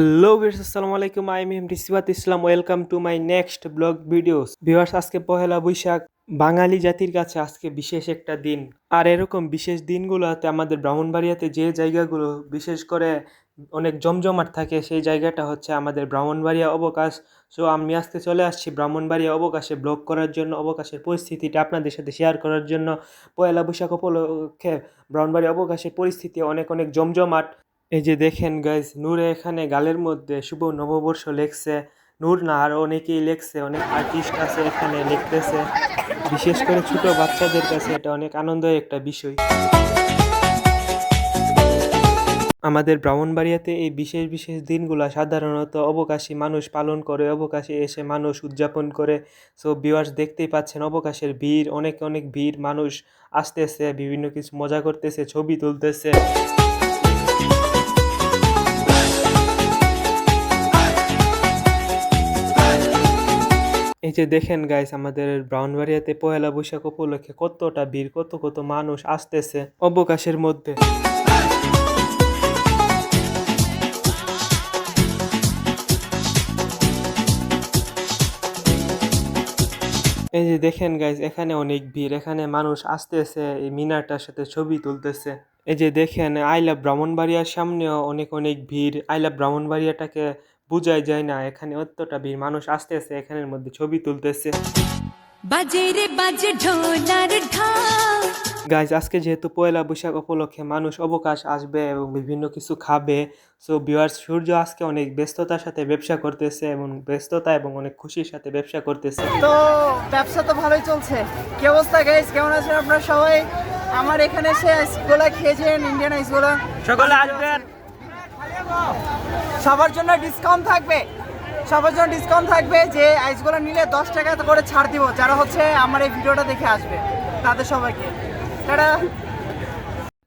Hello viewers আসসালামু আলাইকুম I am Risibat Islam welcome to my next blog videos viewers আজকে পহেলা বৈশাখ। বাঙালি জাতির কাছে আজকে বিশেষ একটা দিন। আর এরকম বিশেষ দিনগুলোতে আমাদের ব্রাহ্মণবাড়িয়াতে যে জায়গাগুলো, বিশেষ করে অনেক জমজমাট থাকে, সেই জায়গাটা হচ্ছে আমাদের ব্রাহ্মণবাড়িয়া অবকাশ। সো আমি আজকে চলে আসছি ব্রাহ্মণবাড়িয়া অবকাশে ব্লগ করার জন্য, অবকাশের পরিস্থিতিটা আপনাদের সাথে শেয়ার করার জন্য। পয়লা বৈশাখ উপলক্ষে ব্রাহ্মণবাড়িয়া অবকাশের পরিস্থিতি অনেক অনেক জমজমাট। এই যে দেখেন গাইজ নূরে এখানে গালের মধ্যে শুভ নববর্ষ লেখছে। নূর না, আর অনেকেই লেখছে, অনেক আর্টিস্ট আছে এখানে লিখতেছে। বিশেষ করে ছোট বাচ্চাদের কাছে এটা অনেক আনন্দের একটা বিষয়। আমাদের ব্রাহ্মণবাড়িয়াতে এই বিশেষ বিশেষ দিনগুলো সাধারণত অবকাশী মানুষ পালন করে, অবকাশে এসে মানুষ উদযাপন করে। সো ভিউয়ার্স দেখতেই পাচ্ছেন অবকাশের ভিড়, অনেক অনেক ভিড়, মানুষ আসতেছে, বিভিন্ন কিছু মজা করতেছে, ছবি তুলতেছে। এই যে দেখেন গাইস আমাদের ব্রাউনবাড়িয়াতে পয়লা বৈশাখ উপলক্ষে কতটা ভিড়, কত কত মানুষ আসতেছে অবকাশের মধ্যে। এই যে দেখেন গাইস এখানে অনেক ভিড়, এখানে মানুষ আসতেছে, এই মিনারটার সাথে ছবি তুলতেছে। এই যে দেখেন আইলা ব্রাহ্মণবাড়িয়ার সামনেও অনেক অনেক ভিড় আইলা ব্রাহ্মণবাড়িয়াটাকে বোঝাই যায় না এখানে অতটা ভিড়। মানুষ আসতে আসতেছে এখানের মধ্যে ছবি তুলতেছে। বাজে রে বাজে ঢোলার গাইজ আজকে যেহেতু পয়লা বৈশাখ উপলক্ষে মানুষ অবকাশ আসবে এবং বিভিন্ন কিছু খাবে সো ভিউয়ার্স সূর্য আজকে অনেক ব্যস্ততার সাথে ব্যবসা করতেছে এবং ব্যস্ততা এবং অনেক খুশির সাথে ব্যবসা করতেছে। তো ব্যবসা তো ভালোই চলছে। কি অবস্থা গাইস কেমন আছেন আপনারা সবাই? আমার এখানে এসে আইসগুলা খেয়েছেন ইন্ডিয়ান আইসগুলা সকলে আসবেন। সবার জন্য ডিসকাউন্ট থাকবে। সবার জন্য ডিসকাউন্ট থাকবে যে আইসগুলো নিলে দশ টাকা করে ছাড় দিব, যারা হচ্ছে আমার এই ভিডিওটা দেখে আসবে, তাদের সবাইকে। টাটা।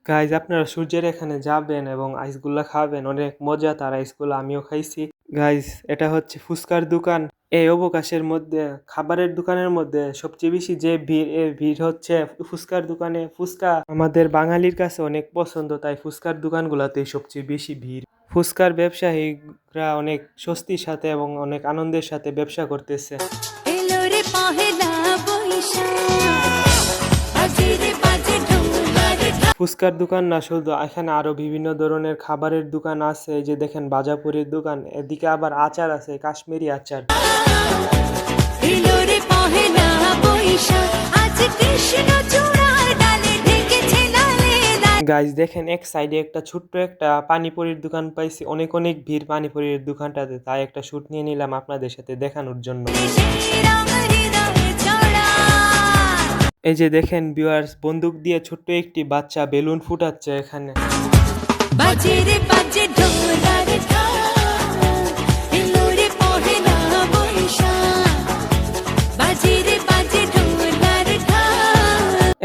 গাইজ আপনারা সূর্যের এখানে যাবেন এবং আইসগুলা খাবেন, অনেক মজা, তার আইসগুলো আমিও খাইছি। গাইজ এটা হচ্ছে ফুচকার দোকান। এই অবকাশের মধ্যে, খাবারের দোকানের মধ্যে সবচেয়ে বেশি যে ভিড়, এর ভিড় হচ্ছে ফুচকার দোকানে ফুচকা। আমাদের বাঙালির কাছে অনেক পছন্দ, তাই ফুচকার দোকানগুলোতেই সবচেয়ে বেশি ভিড়। ফুচকার ব্যবসায়ীরা অনেক স্বস্তির সাথে এবং অনেক আনন্দের সাথে ব্যবসা করতেছে। ফুচকার দোকান না শুধু এখানে আরও বিভিন্ন ধরনের খাবারের দোকান আছে যে দেখেন বাজাপুরের দোকান এদিকে আবার আচার আছে কাশ্মীরি আচার। গাইজ দেখেন, এক সাইডে একটা ছোট্ট একটা পানিপুরির দোকান পাইছি। অনেক অনেক ভিড় পানিপুরির দোকানটাতে। তাই একটা শ্যুট নিয়ে নিলাম আপনাদের সাথে দেখানোর জন্য। এই যে দেখেন ভিউয়ার্স বন্দুক দিয়ে ছোট্ট একটি বাচ্চা বেলুন ফুটাচ্ছে এখানে।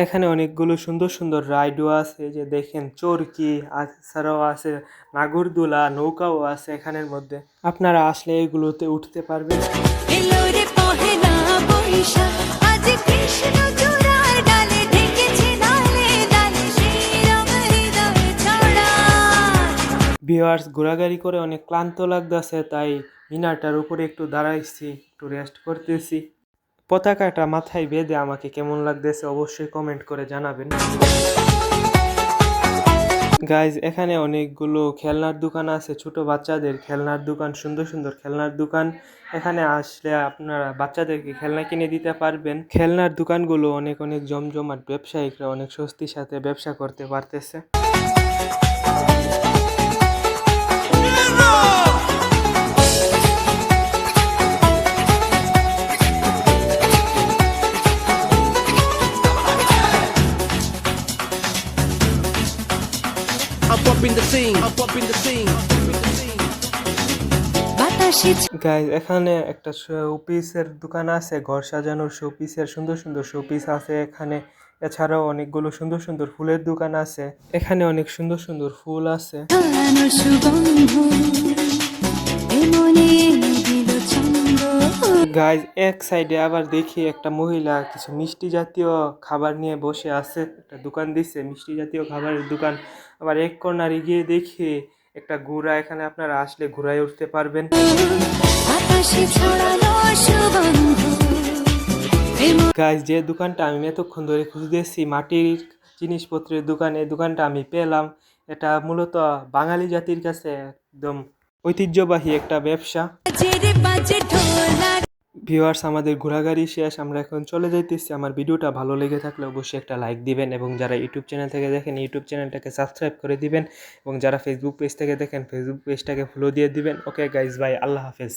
এখানে অনেকগুলো সুন্দর সুন্দর রাইডও আছে যে দেখেন চরকি এছাড়াও আছে নাগরদোলা নৌকাও আছে এখানের মধ্যে। আপনারা আসলে এগুলোতে উঠতে পারবেন। ভিউয়ার্স ঘোরাঘুরি করে অনেক ক্লান্ত লাগতেছে তাই মিনারটার উপরে একটু দাঁড়াইছি একটু রেস্ট করতেছি। পতাকাটা মাথায় বেঁধে আমাকে কেমন লাগতেছে অবশ্যই কমেন্ট করে জানাবেন। গাইজ এখানে অনেকগুলো খেলনার দোকান আছে, ছোট বাচ্চাদের খেলনার দোকান, সুন্দর সুন্দর খেলনার দোকান। এখানে আসলে আপনারা বাচ্চাদেরকে খেলনা কিনে দিতে পারবেন। খেলনার দোকানগুলো অনেক অনেক জমজমাট, ব্যবসায়িকরা অনেক স্বস্তির সাথে ব্যবসা করতে পারতেছে। The scene. I'm bumping the scene. Guys এখানে একটা শোপিসের দোকান আছে ঘর সাজানোর শোপিসের সুন্দর সুন্দর শোপিস আছে এখানে এছাড়াও অনেকগুলো সুন্দর সুন্দর ফুলের দোকান আছে এখানে অনেক সুন্দর সুন্দর ফুল আছে গাইজ এক সাইডে আবার দেখি একটা মহিলা কিছু মিষ্টি জাতীয় খাবার নিয়ে বসে আছে। একটা দোকান দিচ্ছে মিষ্টি জাতীয় খাবারের দোকান। আবার এক কর্নারে গিয়ে দেখি একটা ঘোড়া এখানে আপনারা আসলে ঘোড়ায় উঠতে পারবেন। গাইজ যে দোকানটা আমি এতক্ষণ ধরে খুঁজতেছি মাটির জিনিসপত্রের দোকান এই দোকানটা আমি পেলাম। এটা মূলত বাঙালি জাতির কাছে একদম ঐতিহ্যবাহী একটা ব্যবসা। ভিউয়ার্স আমাদের ঘোরাঘুরি শেষ, আমরা এখন চলে যাইতেছি। আমার ভিডিওটা ভালো লেগে থাকলে অবশ্যই একটা লাইক দিবেন এবং যারা ইউটিউব চ্যানেল থেকে দেখেন ইউটিউব চ্যানেলটাকে সাবস্ক্রাইব করে দিবেন এবং যারা ফেসবুক পেজ থেকে দেখেন ফেসবুক পেজটাকে ফলো দিয়ে দিবেন। ওকে গাইজ বাই আল্লাহ হাফেজ।